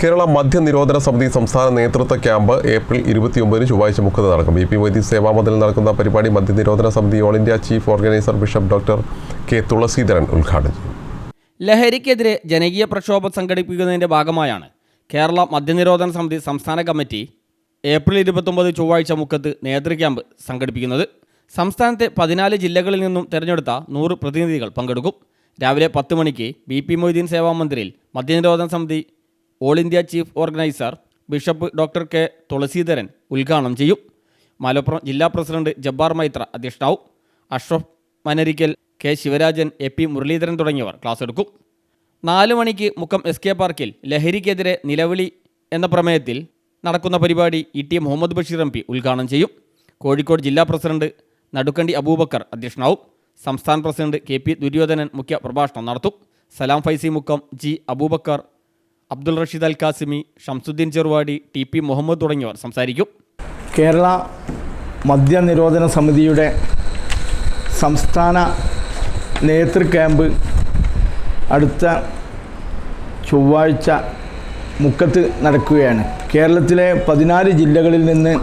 കേരള മദ്യ നിരോധന സമിതി സംസ്ഥാന നേതൃത്വ ക്യാമ്പ് ഏപ്രിൽ ഇരുപത്തിയൊമ്പതിന് ചൊവ്വാഴ്ച മുക്കത്ത് നടക്കും. ബി പി മൊയ്തീൻ സേവാമതിൽ നടക്കുന്ന പരിപാടി മദ്യ നിരോധന സമിതി all India chief organiser bishop doctor K Thulaseedharan ഉദ്ഘാടനം ചെയ്യും. ലഹരിക്കെതിരെ ജനകീയ പ്രക്ഷോഭം സംഘടിപ്പിക്കുന്നതിന്റെ ഭാഗമായാണ് കേരള മദ്യനിരോധന സമിതി സംസ്ഥാന കമ്മിറ്റി ഏപ്രിൽ ഇരുപത്തൊമ്പത് ചൊവ്വാഴ്ച മുക്കത്ത് നേതൃ ക്യാമ്പ് സംഘടിപ്പിക്കുന്നത്. സംസ്ഥാനത്തെ പതിനാല് ജില്ലകളിൽ നിന്നും തിരഞ്ഞെടുത്ത നൂറ് പ്രതിനിധികൾ പങ്കെടുക്കും. രാവിലെ പത്ത് മണിക്ക് ബി പി മൊയ്തീൻ സേവാ മന്ദിറിൽ മദ്യനിരോധന സമിതി all India chief organiser bishop doctor K Thulaseedharan ഉദ്ഘാടനം ചെയ്യും. മലപ്പുറം ജില്ലാ president Jabbar Maitra അധ്യക്ഷനാവും. Ashraf Manarikkal K. Sivarajan A. P. Muraleedharan തുടങ്ങിയവർ ക്ലാസ് എടുക്കും. നാല് മണിക്ക് മുക്കം എസ് കെ പാർക്കിൽ ലഹരിക്കെതിരെ നിലവിളി എന്ന പ്രമേയത്തിൽ നടക്കുന്ന പരിപാടി E. T. Muhammad Basheer M. P. ഉദ്ഘാടനം ചെയ്യും. കോഴിക്കോട് ജില്ലാ പ്രസിഡന്റ് നടുക്കണ്ടി അബൂബക്കർ അധ്യക്ഷനാവും. സംസ്ഥാന പ്രസിഡന്റ് കെ. പി. ദുര്യോധനൻ മുഖ്യ പ്രഭാഷണം നടത്തും. Salam Faizy Mukkam G. Abubakar Abdul Rasheed Al Qasimi Shamsuddin Cheruvadi T P Muhammad തുടങ്ങിയവർ സംസാരിക്കും. കേരള മദ്യനിരോധന സമിതിയുടെ സംസ്ഥാന നേതൃ ക്യാമ്പ് അടുത്ത ചൊവ്വാഴ്ച മുക്കത്ത് നടക്കുകയാണ്. കേരളത്തിലെ പതിനാല് ജില്ലകളിൽ നിന്ന്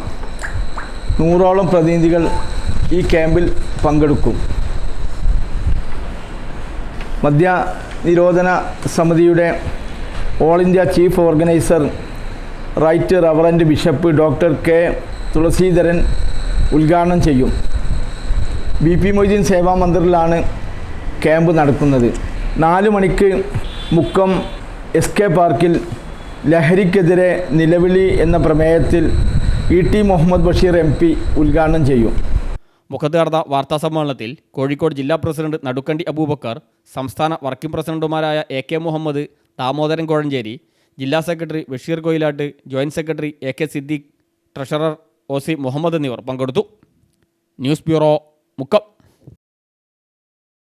നൂറോളം പ്രതിനിധികൾ ഈ ക്യാമ്പിൽ പങ്കെടുക്കും. മദ്യ നിരോധന സമിതിയുടെ all India chief organiser right reverend bishop doctor K Thulaseedharan ഉദ്ഘാടനം ചെയ്യും. ബി പി മൊയ്തീൻ സേവാ മന്ദിറിലാണ് ക്യാമ്പ് നടക്കുന്നത്. നാല് മണിക്ക് മുക്കം എസ് കെ പാർക്കിൽ ലഹരിക്കെതിരെ നിലവിളി എന്ന പ്രമേയത്തിൽ E T Muhammad Basheer M P ഉദ്ഘാടനം ചെയ്യും. മുഖത്ത് നടന്ന വാർത്താ സമ്മേളനത്തിൽ കോഴിക്കോട് ജില്ലാ പ്രസിഡന്റ് നടുക്കണ്ടി അബൂബക്കർ സംസ്ഥാന വർക്കിംഗ് പ്രസിഡന്റുമാരായ എ കെ മുഹമ്മദ് ദാമോദരൻ കോഴഞ്ചേരി ജില്ലാ secretary Basheer Koyilatt joint secretary A K Siddique treasurer O C Muhammad എന്നിവർ പങ്കെടുത്തു. News bureau Mukkam.